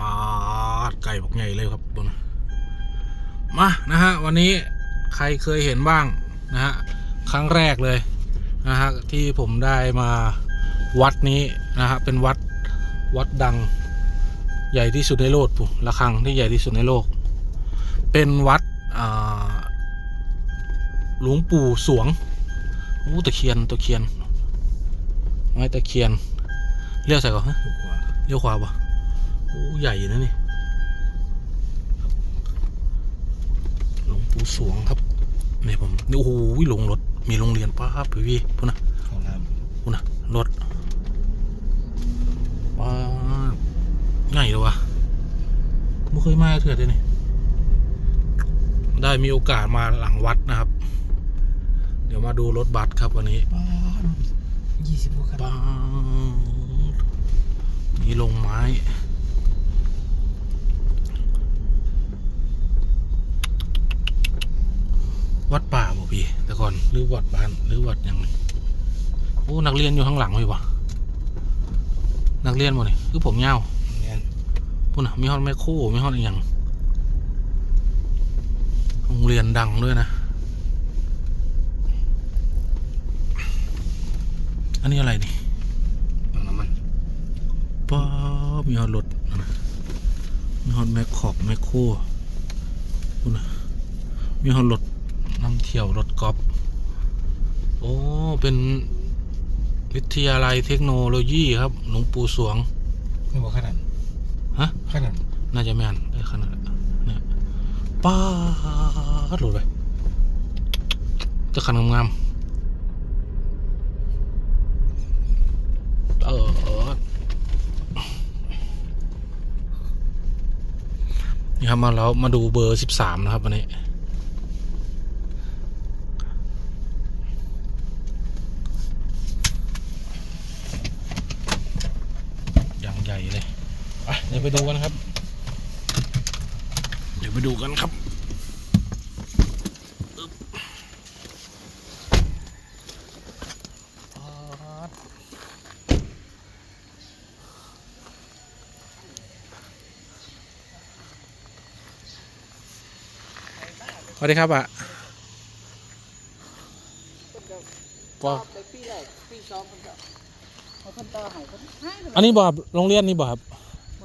ปาดไก่บอกใหญ่เลยครับตัวนมานะฮะวันนี้ใครเคยเห็นบ้างนะฮะครั้งแรกเลยนะฮะที่ผมได้มาวัดนี้นะฮะเป็นวัดวัดดังใหญ่ที่สุดในโลกปุ๊ระฆังที่ใหญ่ที่สุดในโลก เป็นวัดหลวงปู่สวงอู้ตะเคียนตะเคียนไม้ตะเคียนเรียกใส่ก่อนฮะเลี้ยวขวาปะ ใหญ่นะนี่หลวงปู่สวงครับนี่ผมนี่โอ้โหลงรถมีโรงเรียนป้าบพี่พี่พูดนะของน้พูดนะรถป้าบใหญ่เลยวะไม่เคยมาเถื่อนเลยนี่ได้มีโอกาสมาหลังวัดนะครับ เดี๋ยวมาดูรถบัสครับวันนี้ำยี่สิบกว่าคันป้าดมีลงไม้ วัดป่าบ่พี่ แต่ก่อน หรือวัดบ้านหรือวัดหยังไงโอ้นักเรียนอยู่ข้างหลังเลยวะนักเรียนหมดนี่คือผมยาวเนี่ยพุ่นนะมีฮอดแม่โคมีฮอดอีกอย่างโรงเรียนดังด้วยนะ อันนี้อะไรนี่ของน้ำมันป้าบมีฮอดรถนั่นนะมีฮอดแมคขอบแมคโครพุ่นนะมีฮอดรถนำเที่ยวรถกอล์ฟ โอ้ เป็นวิทยาลัยเทคโนโลยีครับ หลวงปู่สวงไม่บอกขนาดฮะขนาดน่าจะแม่นได้ขนาดนั้นเนี่ยป้าดโหลดไปตะคันงามๆเออนี่ครับมาแล้วมาดูเบอร์สิบสามนะครับวันนี้ อย่างใหญ่เลยอะเดี๋ยวไปดูกันครับ เดี๋ยวไปดูกันครับอึ๊บป๊าดสวัสดีครับอะว้าไปปีแรกปีสองคนก็เขาคนต่อใหายคนหายไปอันนี้บ่ครับโรงเรียนนี่บ่ครับ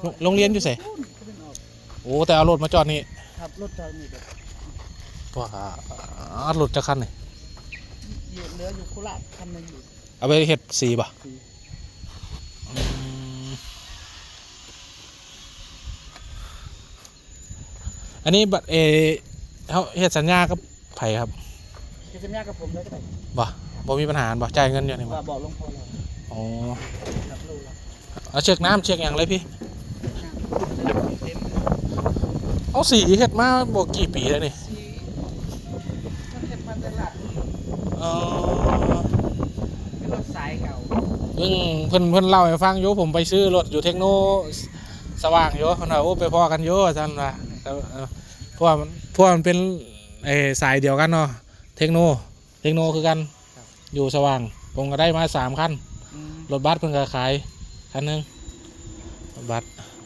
โรงโรงเรียนอยู่ไสพูดเขาเป็นออกโอ้แต่เอารถมาจอดนี่ขับรถจอดนี่แบบว้าเอารถจะคันนี่อยู่เหลืออยู่โคราชคันหนึงอยู่เอาไปเฮ็ดสีป่ะสีอืมอันนี้บัตรเอเขาเฮ็ดสัญญากับไผครับคือสัญญากับผมได้ก็ได้บ่บ่มีปัญหาบ่จ่ายเงินอยู่นี่บ่ว่าบอกหลวงพ่อเราอ๋อครับรู้แล้วเอาเช็คน้ำเช็คอย่างเลยพี่ เต็ม เอาสีเฮ็ดมาบ่กี่ปีแล้วนี่สีมันเก็บมันตลาดเออเป็นรถสายเก่าเพิ่งเพิ่นเพิ่นเล่าให้ฟังอยู่ผมไปซื้อรถอยู่เทคโนสว่างอยู่เพิ่นว่าโอ้ไปพอกันอยู่ท่านว่าแต่เออเพราะว่ามันเพราะว่ามันเป็นไอ้สายเดียวกันเนาะเทคโนเทคโนคือกันอยู่สว่าง ผมก็ได้มาสามคันอืมรถบัสเพิ่นก็ขายคันหนึงรถบัส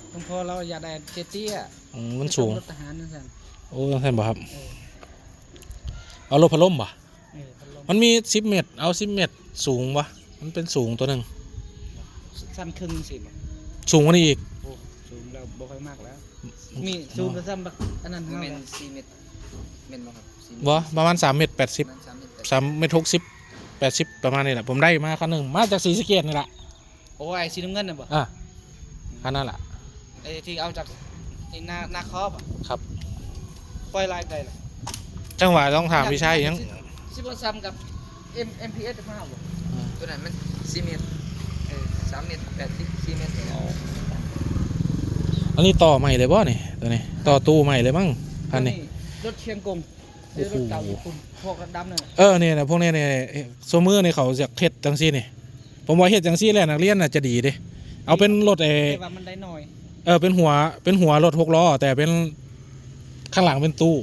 หลวงพ่อเราอยากได้เจเตี้ย อืมมันสูง รถทหารนั่นสั่นโอ้ท่านบ่ครับ เออเอารถพัดลมบ่เออพัดลมมันมีสิบเมตร เอาสิบเมตร สูงบ่มันเป็นสูงตัวหนึ่ง สั้นครึ่งสิบสูงกว่านี้อีก โอ้สูงเราบ่ค่อยมากแล้ว มีสูงประซ้ำบักอันนั้นเท่าเมไหนร่สี่เมตรเมนบ่ครับสี่เมตรบ่ประมาณสามเมตรแปดสิบประมาณสามเมตรแปดสามเมตรหกสิบแปดสิบประมาณนี้แหละ ผมได้มาคันหนึ่งมาจากสีสะเกตนี่แหละโอ้ยสีน้ำเงินน่ะบ่อะคันนั้นแหละไอ้ที่เอาจาก ไอ้หน้าหน้าครอบอะครับ ปล่อยลายใดล่ะจังหวะต้องถามพี่ชายยังสิบซ้ำกับ M MPS มาบ่ตัวนั้นมันสี่เมตรเออสามเมตรแปดสิบสี่เมตรเนี่ยอันนี้ต่อใหม่เลยบ่นี่ตัวนี้ต่อตู้ใหม่เลยมั้งคันนี้รถเชียงกงซื้อรถเก่าญี่ปุ่นพวกรถดำนั่นน่ะเออเนี่ยนะพวกนี้เนี่ยโซมือในเขาจะเฮ็ดจังซี่นี่ผมว่าเฮ็ดจังซี่แหละนักเรียนน่ะจะดีเด้เอาเป็นรถเออแต่ว่ามันได้น้อยเออเป็นหัวเป็นหัวรถหกล้อแต่เป็นข้างหลังเป็นตู้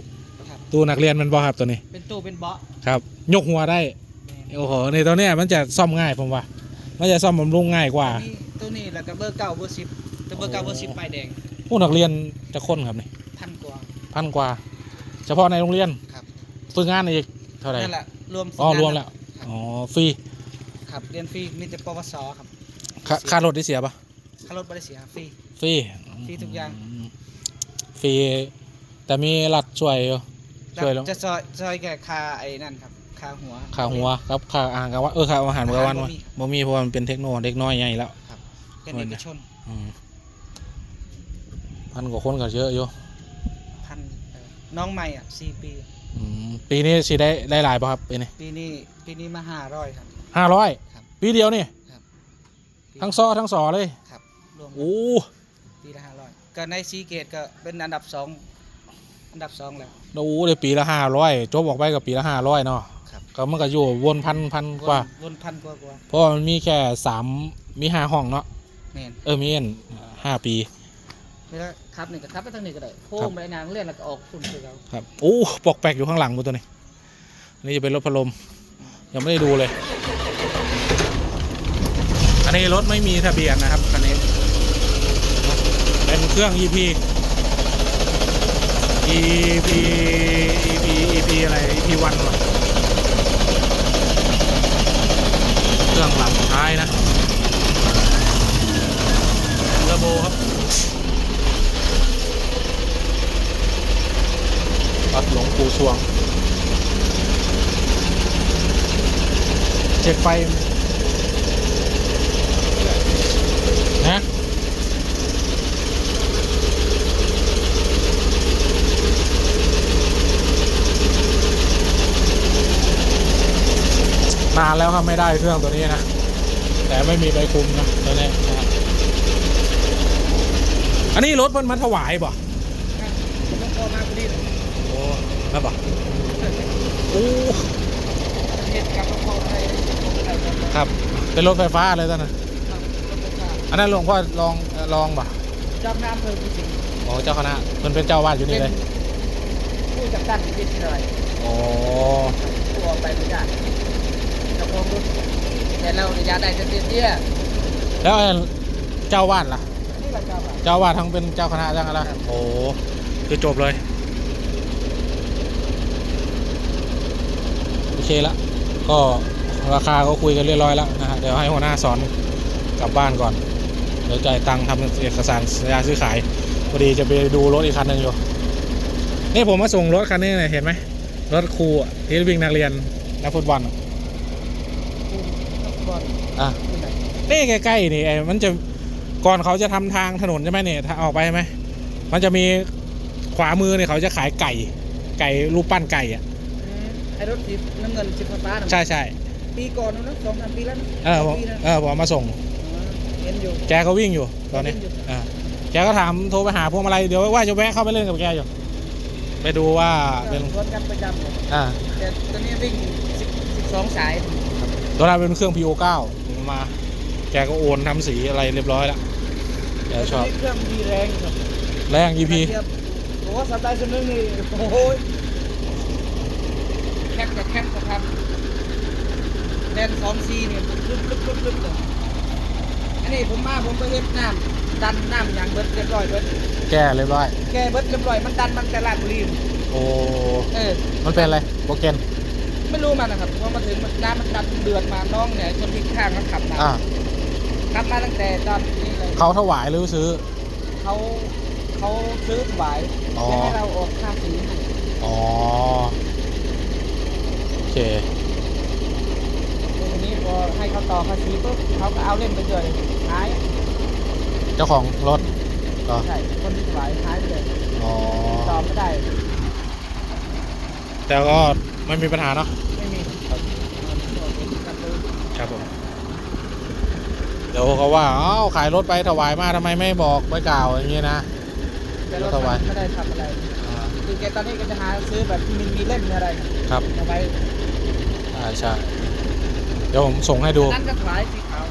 ครับ ตู้นักเรียนแมันบ่ครับตัวนี้เป็นตู้เป็นเบาะครับ ยกหัวได้แม่นโอ้โหในตัวเนี้ยมันจะซ่อมง่ายผมว่า มันจะซ่อมบำรุงง่ายกว่านี่ตัวนี้แล้วก็เบอร์เก่าเบอร์สิบแต่เบอร์เก่าเบอร์สิบป้ายแดงผู้นักเรียนจะค้นครับนี่พันกว่า พันกว่า เฉพาะในโรงเรียนครับ ฝึกงานอีกเท่าไหร่นั่นแหละรวมอ๋อฝึกงานรวมแล้วอ๋อฟรีครับเรียนฟรีมีแต่ปวสครับ ค่าค่ารถได้เสียปะ ค่ารถบริเสียฟรี ฟรีฟรีทุกอย่างมฟรีแต่มีรัฐช่วยอยู่ช่วยแล้วจะซอยซอยแก่คาไอ้นั่นครับคาหัวค่าหัวครับค่าอาหารกลางวันเออค่าอาหารกลางวันอาหารบ่วะมีบ่มีเพราะว่ามันเป็นเทคโนโลยีเด็กน้อยใหญ่แล้วเป็นเอกชนอืมพันกว่าคนก็เยอะอยู่พันเอ่อน้องใหม่อะสี่ปีอืมปีนี้สิได้ได้หลายป่ะครับปีนี้ปีนี้ปีนี้มาห้าร้อยครับห้าร้อยครับปีเดียวนี่ปีทั้งซอทั้งสอเลยครับ รวมโอ้ปีละห้าร้อยก็ในซีเกตก็เป็นอันดับสองอันดับสองแล้วโหได้ปีละห้าร้อยจบออกไปกับปีละห้าร้อยเนาะครับ ก็มันก็อยู่วนพันพันกว่า วนพันกว่ากว่าเพราะว่ามันมีแค่สามมีห้าห้องเนาะแมนเออมีอันห้าปีเวลาครับนี่ก็ครับไปทางนี้ก็ได้โค้ครังบไปนางเล่นแล้วก็ออกฝุ่นคือเราครับโอ้ปอกแปลกอยู่ข้างหลังกูตัวนี้อันนี่จะเป็นรถพัดลมยังไม่ได้ดูเลย อันนี้รถไม่มีทะเบียนนะครับคันนี้ เครื่อง EP EP EP EP อะไร EP วันวะเครื่องหลังท้ายนะเทอร์โบครับวัดหลงปูช่วงเช็คไฟนะนาน แล้วครับไม่ได้เครื่องตัวนี้นะ แต่ไม่มีใบคุมนะตัวนี้นะครับอันนี้รถมันมาถวายป่ะต้องพอมาพอดีเลยโอ้แล้วป่ะโอ้เหตุการณ์ต้องพออะไรอะไรกันครับเป็นรถไฟฟ้าเลยตอนนั้นอันนั้นหลวงพ่อลองเอ่อลองป่ะเจ้าหน้าอำเภอพิจิตรอ๋อเจ้าคณะมันเป็นเจ้าวาดอยู่นี่เลยผู้จัดการพิจิตรอะไรอ๋อตัวไปไม่ได้เจ้าของรถแต่เราระยะได้จะเตี้ยเตี้ยแล้วไอ้เจ้าวาดล่ะนี่แหละเจ้าบ่าวเจ้าวาดทั้งเป็นเจ้าคณะทั้งอะไรโอ้คือจบเลยโอเคละก็ราคาก็คุยกันเรียบร้อยแล้วนะฮะเดี๋ยวให้หัวหน้าสอนกลับบ้านก่อนเดี๋ยวจ่ายตังค์ทำเอกสารสัญญาซื้อขายพอดีจะไปดูรถอีกคันหนึ่งอยู่นี่ผมมาส่งรถคันนี้เนี่ยเห็นไหมรถครูอะที่วิ่งนักเรียนนักฟุตบอลอะคุณนักบ อลอะที่ไหนนี่ใกล้ๆนี่ไอ้มันจะก่อนเขาจะทำทางถนนใช่ไหมเนี่ยถ้าออกไปใช่ไหมมันจะมีขวามือเนี่ยเขาจะขายไก่ ไก่รูปปั้นไก่อะอืมไอ้รถสีน้ำเงินสีฟ้าๆน่ะใช่ใช่ปีก่อนนู้นนะสองสามปีแล้วนะเออสผองมปีนะเออผมเอามาส่งอ๋อเห็นอยู่แกก็วิ่งอยู่ตอนนี้วิ่งอยู่อ่าแกก็ถามโทรไปหาพวงมาลัยเดี๋ยวว่าจะแวะเข้าไปเล่นกับแกอยู่ไปดูว่าเป็นรถกันประจำเลยอ่าแต่ตอนนี้วิ่งสิบสิบสองสาย ตัวนั้นเป็นเครื่อง PO9 ผมมา แกก็โอนทำสีอะไรเรียบร้อยแล้วแกชอบตนนี้เครื่องดีแรงครับแรง EP เทียบโอ้สไตล์สนึงนี่โอ้โหแคบกับแคบกับครับแดนสองซีเนี่ยลึกลึกลึกลึกเลยอันนี้ผมมาผมก็เฮ็ดน้ำดันน้ำอย่างเบิดเรียบร้อยเบิดแกเรียบร้อยแกเบิดเรียบร้อยมันดันมันแต่ลาดบุรีโอ้เออมันเป็นอะไรโปรเกน ไม่รู้มันนะครับพอมาถึงมันน้ำมันดันเดือดมาน้องเนี่ยคนที่ข้างมันขับมาอ่าขับมาตั้งแต่ตอนนี้เลยเขาถวายหรือซื้อ เขาเขาซื้อถวายอ๋อ จะให้เราออกค่าสีให้อ๋อ โอเค ทีนี้พอให้เขาต่อภาษีปุ๊บเขาก็เอาเล่นไปเลยหายเจ้าของรถก็ใช่คนที่ถวายหายไปเลยอ๋อ ต่อไม่ได้ แต่ก็ ไม่มีปัญหาเนาะไม่มีครับครับซื้อครับผมเดี๋ยวเขาว่าอ้าวขายรถไปถวายมาทำไมไม่บอกไม่กล่าวอย่างงี้นะแต่รถถวายมันไม่ได้ทำอะไรอ่าคือแกตอนนี้ก็จะหาซื้อแบบที่มันมีเล่มมีอะไรครับเอาไว้ใช่ใช่เดี๋ยวผมส่งให้ดูนั่นก็ถวายสีขาว